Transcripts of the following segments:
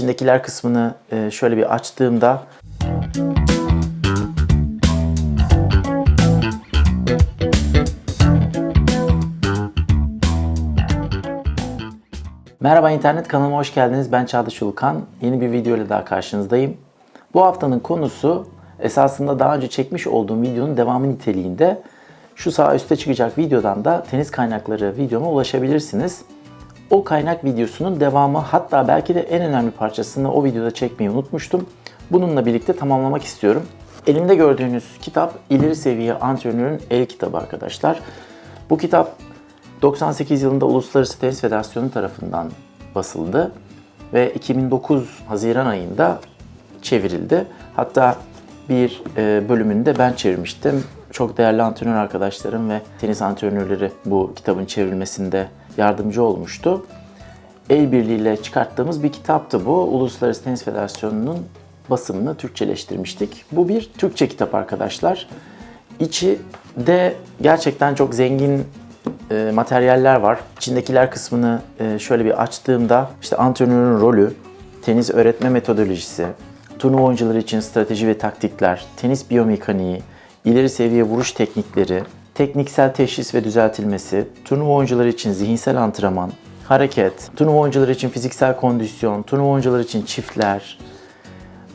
İçindekiler kısmını e, şöyle bir açtığımda Merhaba internet kanalıma hoş geldiniz. Ben Çağdaş Ulukan. Yeni bir video ile daha karşınızdayım. Bu haftanın konusu esasında daha önce çekmiş olduğum videonun devamı niteliğinde. Şu sağ üstte çıkacak videodan da tenis kaynakları videoma ulaşabilirsiniz. O kaynak videosunun devamı hatta belki de en önemli parçasını o videoda çekmeyi unutmuştum. Bununla birlikte tamamlamak istiyorum. Elimde gördüğünüz kitap ileri seviye antrenörün el kitabı arkadaşlar. Bu kitap 98 yılında Uluslararası Tenis Federasyonu tarafından basıldı ve 2009 Haziran ayında çevrildi. Hatta bir e, bölümünü de ben çevirmiştim. Çok değerli antrenör arkadaşlarım ve tenis antrenörleri bu kitabın çevrilmesinde yardımcı olmuştu. El birliğiyle çıkarttığımız bir kitaptı bu. Uluslararası Tenis Federasyonu'nun basımını Türkçeleştirmiştik. Bu bir Türkçe kitap arkadaşlar. İçi de gerçekten çok zengin e, materyaller var. İçindekiler kısmını e, şöyle bir açtığımda işte antrenörün rolü, tenis öğretme metodolojisi, turnuva oyuncuları için strateji ve taktikler, tenis biyomekaniği, ileri seviye vuruş teknikleri, tekniksel teşhis ve düzeltilmesi, turnuva oyuncuları için zihinsel antrenman, hareket, turnuva oyuncuları için fiziksel kondisyon, turnuva oyuncuları için çiftler,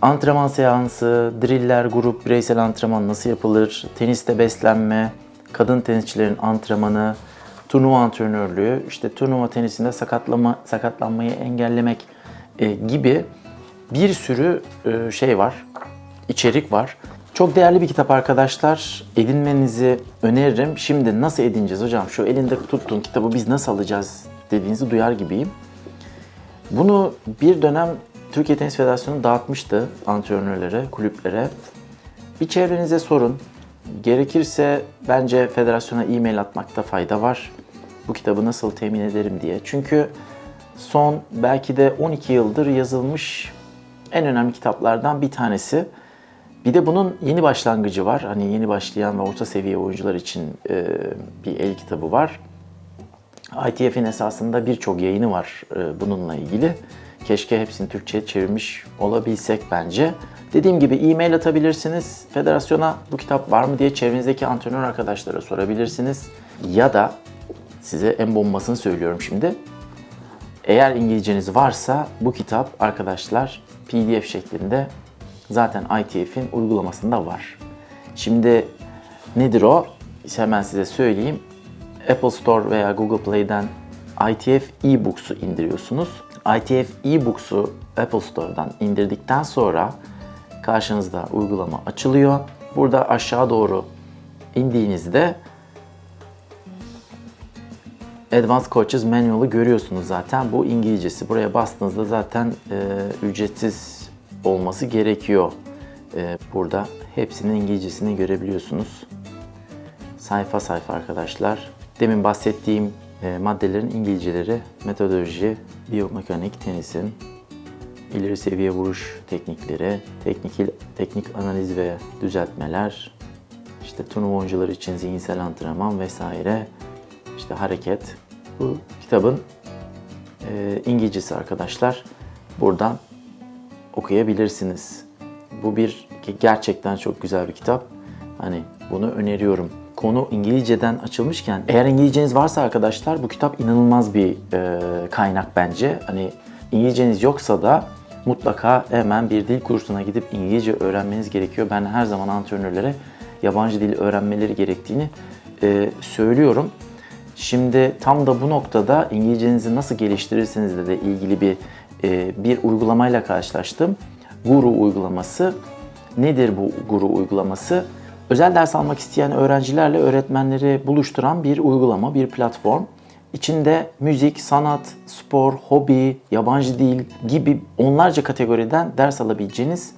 antrenman seansı, driller, grup, bireysel antrenman nasıl yapılır, teniste beslenme, kadın tenisçilerin antrenmanı, turnuva antrenörlüğü, işte turnuva tenisinde sakatlama, sakatlanmayı engellemek e, gibi bir sürü e, şey var, içerik var. Çok değerli bir kitap arkadaşlar. Edinmenizi öneririm. Şimdi nasıl edineceğiz hocam? Şu elinde tuttuğun kitabı biz nasıl alacağız dediğinizi duyar gibiyim. Bunu bir dönem Türkiye Tenis Federasyonu dağıtmıştı antrenörlere, kulüplere. Bir çevrenize sorun. Gerekirse bence federasyona e-mail atmakta fayda var. Bu kitabı nasıl temin ederim diye. Çünkü son belki de 12 yıldır yazılmış en önemli kitaplardan bir tanesi. Bir de bunun yeni başlangıcı var. Hani yeni başlayan ve orta seviye oyuncular için e, bir el kitabı var. ITF'in esasında birçok yayını var e, bununla ilgili. Keşke hepsini Türkçe'ye çevirmiş olabilsek bence. Dediğim gibi e-mail atabilirsiniz. Federasyona bu kitap var mı diye çevrenizdeki antrenör arkadaşlara sorabilirsiniz. Ya da size en bombasını söylüyorum şimdi. Eğer İngilizceniz varsa bu kitap arkadaşlar PDF şeklinde zaten ITF'in uygulamasında var. Şimdi nedir o? Hemen size söyleyeyim. Apple Store veya Google Play'den ITF e-books'u indiriyorsunuz. ITF e-books'u Apple Store'dan indirdikten sonra karşınızda uygulama açılıyor. Burada aşağı doğru indiğinizde Advanced Coaches Manual'ı görüyorsunuz zaten. Bu İngilizcesi. Buraya bastığınızda zaten e, ücretsiz olması gerekiyor. E, burada hepsinin İngilizcesini görebiliyorsunuz. Sayfa sayfa arkadaşlar. Demin bahsettiğim e, maddelerin İngilizceleri, metodoloji, biyomekanik, tenisin, ileri seviye vuruş teknikleri, teknik, teknik analiz ve düzeltmeler, işte turnuva oyuncuları için zihinsel antrenman vesaire, işte hareket. Bu kitabın e, İngilizcesi arkadaşlar. Buradan okuyabilirsiniz. Bu bir gerçekten çok güzel bir kitap. Hani bunu öneriyorum. Konu İngilizceden açılmışken eğer İngilizceniz varsa arkadaşlar bu kitap inanılmaz bir e, kaynak bence. Hani İngilizceniz yoksa da mutlaka hemen bir dil kursuna gidip İngilizce öğrenmeniz gerekiyor. Ben her zaman antrenörlere yabancı dil öğrenmeleri gerektiğini e, söylüyorum. Şimdi tam da bu noktada İngilizcenizi nasıl geliştirirsiniz de, ilgili bir bir uygulamayla karşılaştım. Guru uygulaması. Nedir bu Guru uygulaması? Özel ders almak isteyen öğrencilerle öğretmenleri buluşturan bir uygulama, bir platform. İçinde müzik, sanat, spor, hobi, yabancı dil gibi onlarca kategoriden ders alabileceğiniz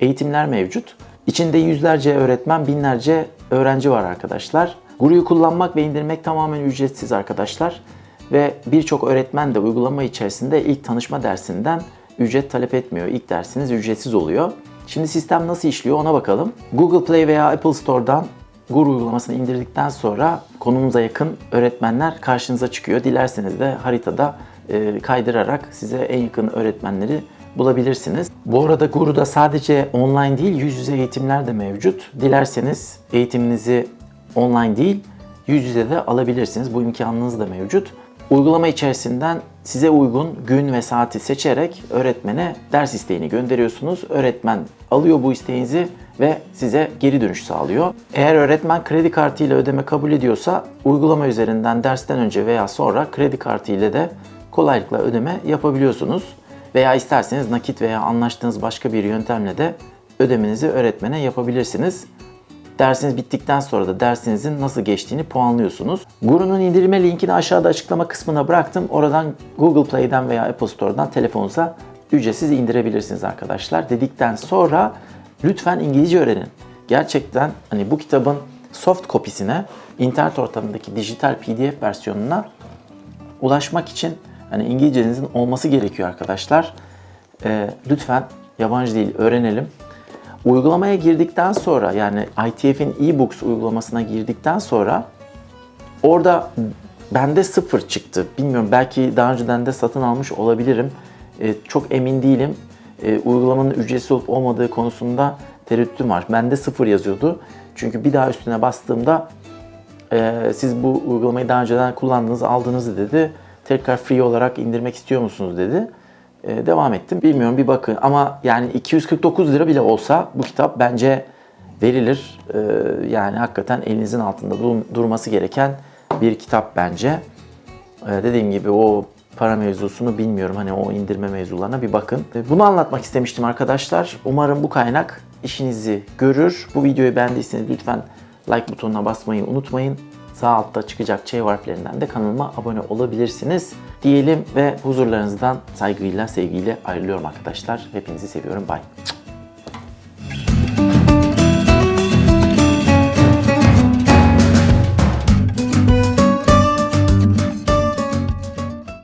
eğitimler mevcut. İçinde yüzlerce öğretmen, binlerce öğrenci var arkadaşlar. Guru'yu kullanmak ve indirmek tamamen ücretsiz arkadaşlar. Ve birçok öğretmen de uygulama içerisinde ilk tanışma dersinden ücret talep etmiyor. İlk dersiniz ücretsiz oluyor. Şimdi sistem nasıl işliyor ona bakalım. Google Play veya Apple Store'dan Guru uygulamasını indirdikten sonra konumuza yakın öğretmenler karşınıza çıkıyor. Dilerseniz de haritada e, kaydırarak size en yakın öğretmenleri bulabilirsiniz. Bu arada Guru'da sadece online değil yüz yüze eğitimler de mevcut. Dilerseniz eğitiminizi online değil yüz yüze de alabilirsiniz. Bu imkanınız da mevcut. Uygulama içerisinden size uygun gün ve saati seçerek öğretmene ders isteğini gönderiyorsunuz. Öğretmen alıyor bu isteğinizi ve size geri dönüş sağlıyor. Eğer öğretmen kredi kartı ile ödeme kabul ediyorsa uygulama üzerinden dersten önce veya sonra kredi kartı ile de kolaylıkla ödeme yapabiliyorsunuz. Veya isterseniz nakit veya anlaştığınız başka bir yöntemle de ödemenizi öğretmene yapabilirsiniz. Dersiniz bittikten sonra da dersinizin nasıl geçtiğini puanlıyorsunuz. Guru'nun indirme linkini aşağıda açıklama kısmına bıraktım. Oradan Google Play'den veya Apple Store'dan telefonunuza ücretsiz indirebilirsiniz arkadaşlar. Dedikten sonra lütfen İngilizce öğrenin. Gerçekten hani bu kitabın soft kopisine internet ortamındaki dijital PDF versiyonuna ulaşmak için hani İngilizcenizin olması gerekiyor arkadaşlar. Ee, lütfen yabancı dil öğrenelim. Uygulamaya girdikten sonra yani ITF'in e-books uygulamasına girdikten sonra orada bende sıfır çıktı. Bilmiyorum belki daha önceden de satın almış olabilirim. Ee, çok emin değilim. Ee, uygulamanın ücretsiz olup olmadığı konusunda tereddütüm var. Bende sıfır yazıyordu. Çünkü bir daha üstüne bastığımda e, siz bu uygulamayı daha önceden kullandınız, aldınız dedi. Tekrar free olarak indirmek istiyor musunuz dedi. E, devam ettim. Bilmiyorum bir bakın ama yani 249 lira bile olsa bu kitap bence verilir. E, yani hakikaten elinizin altında dur- durması gereken bir kitap bence. E, dediğim gibi o para mevzusunu bilmiyorum. Hani o indirme mevzularına bir bakın. Bunu anlatmak istemiştim arkadaşlar. Umarım bu kaynak işinizi görür. Bu videoyu beğendiyseniz lütfen like butonuna basmayı unutmayın. Sağ altta çıkacak Ç harflerinden de kanalıma abone olabilirsiniz. Diyelim ve huzurlarınızdan saygıyla, sevgiyle ayrılıyorum arkadaşlar. Hepinizi seviyorum. Bye.